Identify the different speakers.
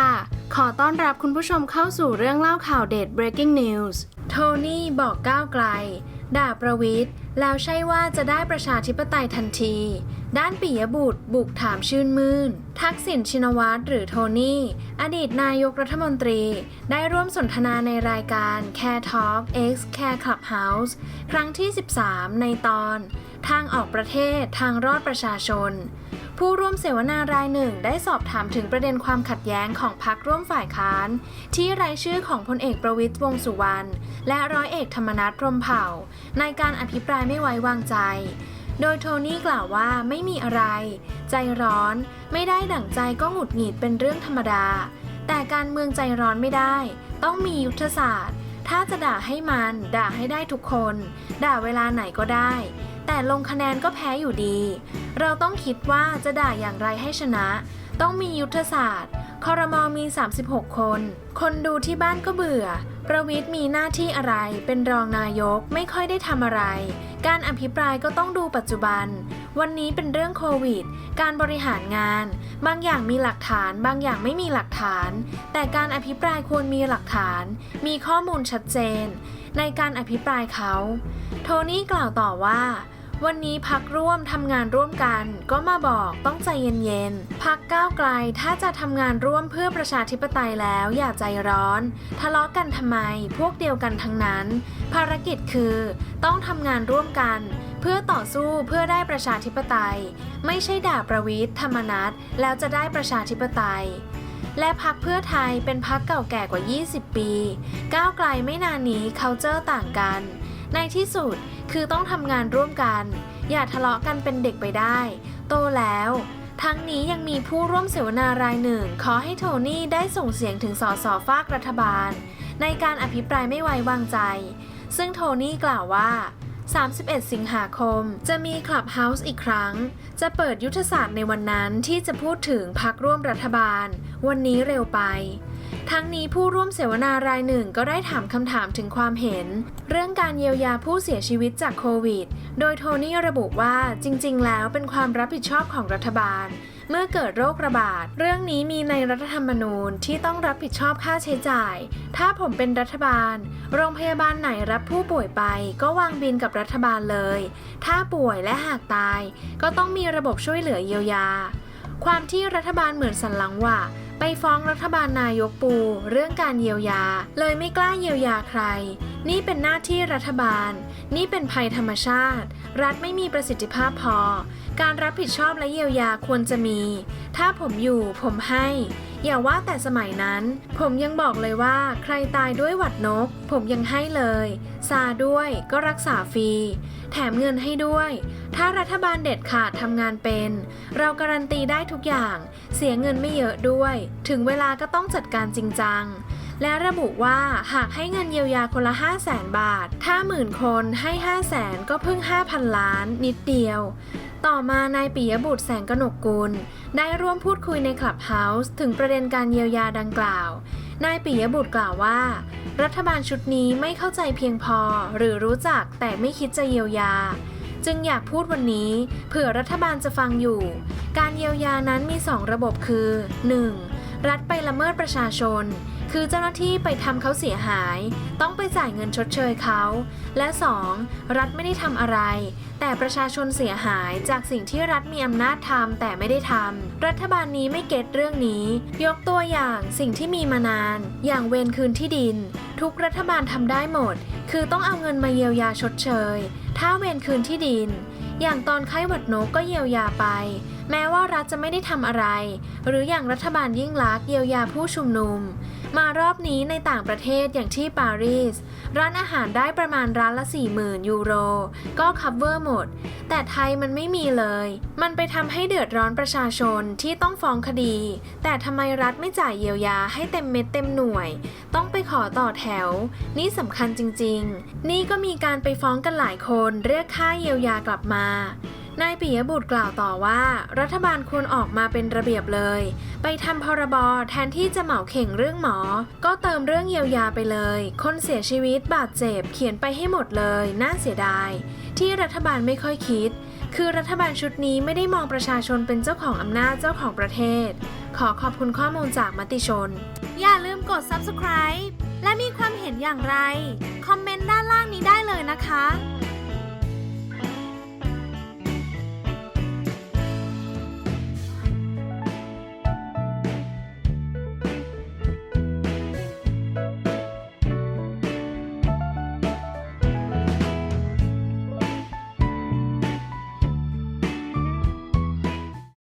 Speaker 1: ค่ะ ขอต้อนรับคุณผู้ชมเข้าสู่เรื่องเล่าข่าวเด็ด breaking news โทนี่บอกก้าวไกล ด่าประวิทย์ แล้วใช่ว่าจะได้ประชาธิปไตยทันที ด้านปิยบุตร บุกถามชื่นมื่น ทักษิณชินวัตรหรือโทนี่ อดีตนายกรัฐมนตรี ได้ร่วมสนทนาในรายการ Care Talk X Care Clubhouse ครั้งที่ 13 ในตอน ทางออกประเทศทางรอดประชาชน ผู้ร่วมเสวนารายหนึ่งได้สอบถามถึงประเด็นความขัดแย้งของพรรคร่วมฝ่ายค้าน ที่รายชื่อของพลเอกประวิตยวงสุวรรณและร้อยเอกธรรมนัฐพรมเผ่า ในการอภิปรายไม่ไว้วางใจ โดยโทนี่กล่าวว่าไม่มีอะไร ใจร้อน ไม่ได้ดั่งใจก็หงุดหงิดเป็นเรื่องธรรมดา แต่การเมืองใจร้อนไม่ได้ ต้องมียุทธศาสตร์ ถ้าจะด่าให้มัน ด่าให้ได้ทุกคน ด่าเวลาไหนก็ได้ แต่ลงคะแนนก็แพ้อยู่ดี เราต้องคิดว่าจะด่าอย่างไรให้ชนะ ต้องมียุทธศาสตร์ คอรมอมี 36 คน คนดูที่บ้านก็เบื่อ ประวิทย์มีหน้าที่อะไร เป็นรองนายกไม่ค่อยได้ทำอะไร การอภิปรายก็ต้องดูปัจจุบัน วันนี้เป็นเรื่องโควิด การบริหารงาน บางอย่างมีหลักฐาน บางอย่างไม่มีหลักฐาน แต่การอภิปรายควรมีหลักฐาน มีข้อมูลชัดเจน ในการอภิปรายเขา โทนี่กล่าวต่อว่า วันนี้พักร่วมทำงานร่วมกัน ก็มาบอกต้องใจเย็นๆพักก้าวไกลถ้าจะทำงานร่วมเพื่อประชาธิปไตยแล้วอย่าใจร้อน ทะเลาะกันทำไม พวกเดียวกันทั้งนั้น ภารกิจคือ ต้องทำงานร่วมกัน เพื่อต่อสู้เพื่อได้ประชาธิปไตย ไม่ใช่ด่าประวิทย์ธรรมนัตแล้วจะได้ประชาธิปไตยและพักเพื่อไทยเป็นพักเก่าแก่กว่า 20 ปี ก้าวไกลไม่นานนี้เคาเจอร์ต่างกัน ในที่สุด คือต้องทำงานร่วมกัน อย่าทะเลาะกันเป็นเด็กไปได้ โตแล้ว ทั้งนี้ยังมีผู้ร่วมเสวนารายหนึ่ง ขอให้โทนี่ได้ส่งเสียงถึงสสฝากรัฐบาล ในการอภิปรายไม่ไว้วางใจ ซึ่งโทนี่กล่าวว่า 31 สิงหาคม จะมีคลับเฮาส์อีกครั้ง จะเปิดยุทธศาสตร์ในวันนั้นที่จะพูดถึงพักร่วมรัฐบาล วันนี้เร็วไป ทั้งนี้ผู้ร่วมเสวนารายหนึ่งก็ได้ถามคำถามถึงความเห็น เรื่องการเยียวยาผู้เสียชีวิตจากโควิด โดยโทนี่ระบุว่าจริง ๆ แล้วเป็นความรับผิดชอบของรัฐบาล เมื่อเกิดโรคระบาด เรื่องนี้มีในรัฐธรรมนูญที่ต้องรับผิดชอบค่าใช้จ่าย ถ้าผมเป็นรัฐบาล โรงพยาบาลไหนรับผู้ป่วยไป ก็วางบินกับรัฐบาลเลย ถ้าป่วยและหากตาย ก็ต้องมีระบบช่วยเหลือเยียวยา ความที่รัฐบาลเหมือนสันหลังว่า ไปฟ้องรัฐบาลนายกปู เรื่องการเยียวยา เลยไม่กล้าเยียวยาใคร นี่เป็นหน้าที่รัฐบาล นี่เป็นภัยธรรมชาติ รัฐไม่มีประสิทธิภาพพอ การรับผิดชอบและเยียวยาควรจะมี ถ้าผมอยู่ผมให้ อย่าว่าแต่สมัยนั้น ผมยังบอกเลยว่าใครตายด้วยหวัดนก ผมยังให้เลย ซาด้วยก็รักษาฟรี แถมเงินให้ด้วย ถ้ารัฐบาลเด็ดขาดทำงานเป็น เราการันตีได้ทุกอย่าง เสียเงินไม่เยอะด้วย ถึงเวลาก็ต้องจัดการจริงจังและระบุว่าหากให้เงินเยียวยาคนละ 5 0 0แสนบาท ถ้าหมื่นคนให้ 5 0 0แสนก็เพิ่ง 5,000 ล้านนิดเดียว ต่อมานายปิยบุตรแสงกนกกุล ได้ร่วมพูดคุยในคลับเฮาส์ถึงประเด็นการเยียวยาดังกล่าว นายปิยบุตรกล่าวว่า รัฐบาลชุดนี้ไม่เข้าใจเพียงพอ หรือรู้จักแต่ไม่คิดจะเยียวยา จึงอยากพูดวันนี้ เผื่อรัฐบาลจะฟังอยู่ การเยียวยานั้นมี 2 ระบบคือ 1. รัฐไปละเมิดประชาชน คือเจ้าหน้าที่ไปทำเขาเสียหาย ต้องไปจ่ายเงินชดเชยเขา และ 2. รัฐไม่ได้ทำอะไร แต่ประชาชนเสียหายจากสิ่งที่รัฐมีอำนาจทำแต่ไม่ได้ทำรัฐบาลนี้ไม่เก็ตเรื่องนี้ ยกตัวอย่างสิ่งที่มีมานาน อย่างเวรคืนที่ดิน ทุกรัฐบาลทำได้หมด คือต้องเอาเงินมาเยียวยาชดเชย ถ้าเวรคืนที่ดิน อย่างตอนไข้หวัดนกก็เยียวยาไป แม้ว่ารัฐจะไม่ได้ทำอะไร หรืออย่างรัฐบาลยิ่งลักษณ์เยียวยาผู้ชุมนุม มารอบนี้ในต่างประเทศอย่างที่ปารีส ร้านอาหารได้ประมาณร้านละ 40,000 ยูโร ก็คัฟเวอร์หมด แต่ไทยมันไม่มีเลย มันไปทำให้เดือดร้อนประชาชนที่ต้องฟ้องคดี แต่ทำไมรัฐไม่จ่ายเยียวยาให้เต็มเม็ดเต็มหน่วย ต้องไปขอต่อแถว นี่สำคัญจริง ๆ นี่ก็มีการไปฟ้องกันหลายคนเรียกค่าเยียวยากลับมา นายปิยบุตรกล่าวต่อว่า รัฐบาลควรออกมาเป็นระเบียบเลย ไปทำพรบแทนที่จะเหมาเข่งเรื่องหมอ ก็เติมเรื่องเยียวยาไปเลย คนเสียชีวิตบาดเจ็บเขียนไปให้หมดเลย น่าเสียดาย ที่รัฐบาลไม่ค่อยคิด คือรัฐบาลชุดนี้ไม่ได้มองประชาชนเป็นเจ้าของอำนาจเจ้าของประเทศ ขอขอบคุณข้อมูลจากมติชน อย่าลืมกด subscribe และมีความเห็นอย่างไร คอมเมนต์ด้านล่างนี้ได้เลยนะคะ